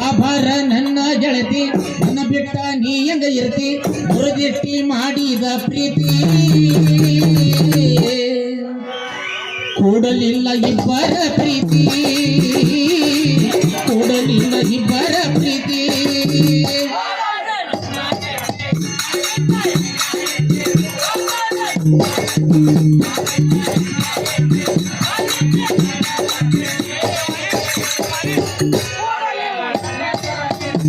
ಬಾಬಾರ ನನ್ನ ಗೆಳತಿ, ನನ್ನ ಬಿಟ್ಟ ನೀ ಹೆಂಗ ಇರ್ತಿ? ಮುರುದಿಟ್ಟಿ ಮಾಡಿದ ಪ್ರೀತಿ. ಕೂಡಲಿಲ್ಲ ಇಬ್ಬರ ಪ್ರೀತಿ. ಕೂಡಲಿಲ್ಲ ಇಬ್ಬರ ಪ್ರೀತಿ. Thank ನನ್ನ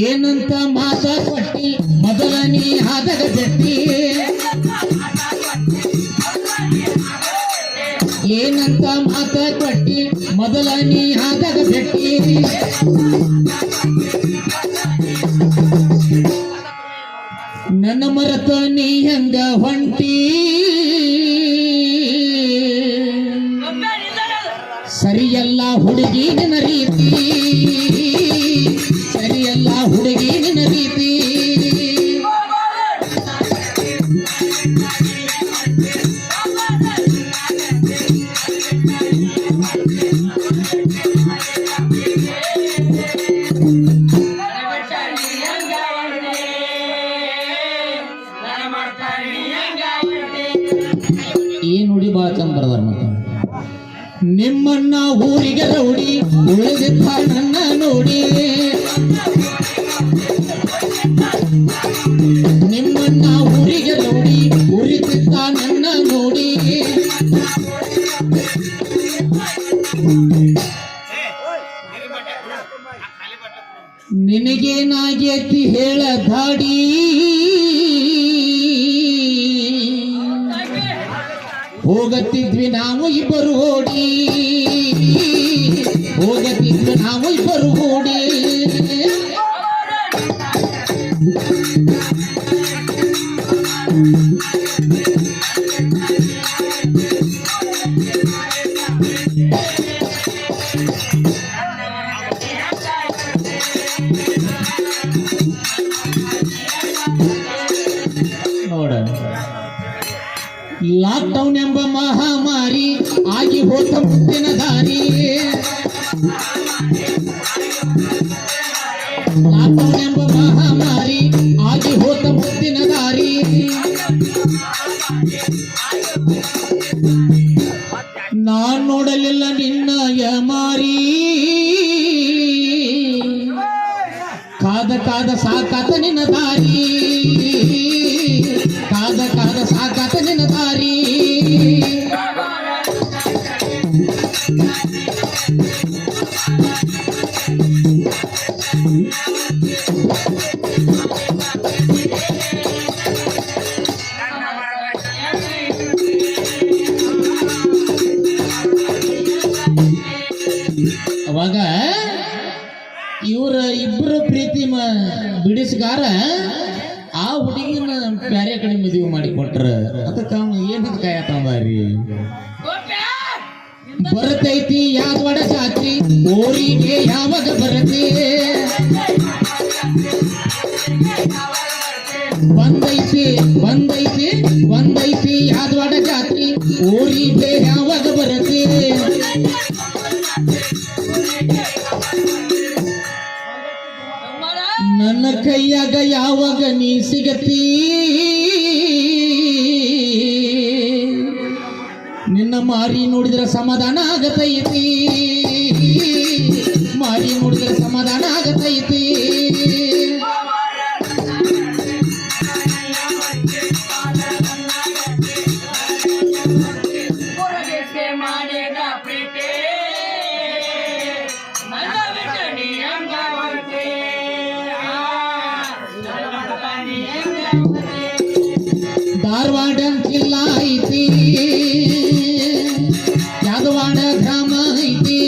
ಏನಂತ ಮಾತ ಕೊಟ್ಟಿ ಮೊದಲ ನೀ ಆದಾಗ ಜಟ್ಟಿ ಏನಂತ ಮಾತ ಕೊಟ್ಟಿ ಮೊದಲ ನೀ ಆದಾಗ ನನ್ನ ಮರತ ನೀ ಹೆಂಗ ಹೊಂಟಿ? ಸರಿಯಲ್ಲ ಹುಡುಗಿ ನಿನ್ನ ರೀತಿ. ನಿಮ್ಮನ್ನ ಊರಿಗೆ ರೌಡಿ ಉಳಿದಿದ್ದ ನನ್ನ ನೋಡಿ. ನಿಮ್ಮನ್ನ ಊರಿಗೆ ರೌಡಿ ಉರಿದಿದ್ದ ನನ್ನ ನೋಡಿ. ನಿನಗೇನಾಗೇತಿ ಹೇಳ ದಾಡಿ ಹೋಗತ್ತಿದ್ವಿ ನಾವು ಇಬ್ಬರು ಓಡಿ ಹೋಗತ್ತಿದ್ವಿ ನಾವು ಇಬ್ಬರು ಓಡಿ ಲಾಕ್ಡೌನ್ ಎಂಬ ಮಹಾಮಾರಿ ಆಗಿ ಹೋದ ಮುಂದಿನ ದಾರಿ. ಲಾಕ್ಡೌನ್ ಎಂಬ ಮಹಾಮಾರಿ ಆಗಿ ಹೋತ ಮುಂದಿನ ದಾರಿ. ನಾನ್ ನೋಡಲಿಲ್ಲ ನಿನ್ನ ಯಮಾರಿ. ಕಾದ ಕಾದ ಸಾಕಾತ ನಿನ್ನ ದಾರಿ. ಅವಾಗ ಇವ್ರ ಇಬ್ಬರು ಪ್ರೀತಿ ಮ ಬಿಡಿಸ್ಗಾರ ಆ ಹುಡುಗಿನ ಬ್ಯಾರೆ ಕಡೆ ಮದುವೆ ಮಾಡಿ ಕೊಟ್ರ ಅದಕ್ಕ ಅವ ಏನಂತ ಕಾಯತಂದಾರಿ ಬರ್ತೈತಿ ಯಾದವಾಡ ಜಾತ್ರಿ ಓರಿಗೆ ಯಾವಾಗ ಬರತಿ ಬಂದೈತಿ ಒಂದೈತಿ ಒಂದೈತಿ ಯಾದವಾಡ ಜಾತ್ರಿ ಊರಿಗೆ ಯಾವಾಗ ಬರತಿ? ನನ್ನ ಕೈಯಾಗ ಯಾವಾಗ ನೀ ಸಿಗತಿ? ನಿನ್ನ ಮಾರಿ ನೋಡಿದ್ರ ಸಮಾಧಾನ ಆಗತೈತಿ. ಮಾರಿ ನೋಡಿದ್ರೆ ಸಮಾಧಾನ ಆಗತೈತಿ ಮಾಡಿದ ಪ್ರೀತಿ ನನ್ನ ಬಿಟ್ಟು ನೀ ಹಂಗ ಹೊರ್ತಿ. ಆ, ಧಾರವಾಡ ಜಿಲ್ಲಾ ಐತಿ ಯಾದವಾಡ ಗ್ರಾಮ ಐತಿ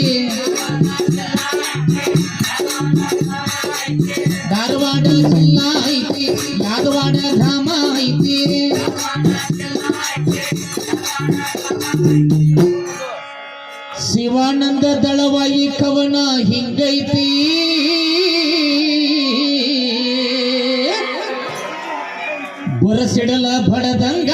ಧಾರವಾಡ ಜಿಲ್ಲಾ ಐತಿ ಧಾರವಾಡ ಗ್ರಾಮ ಐತಿ. ಶಿವಾನಂದ ದಳವಾಯಿ ಕವನ ಹಿಂಗೈತಿ. ಬರಸಿಡಲ ಬಡದಂಗ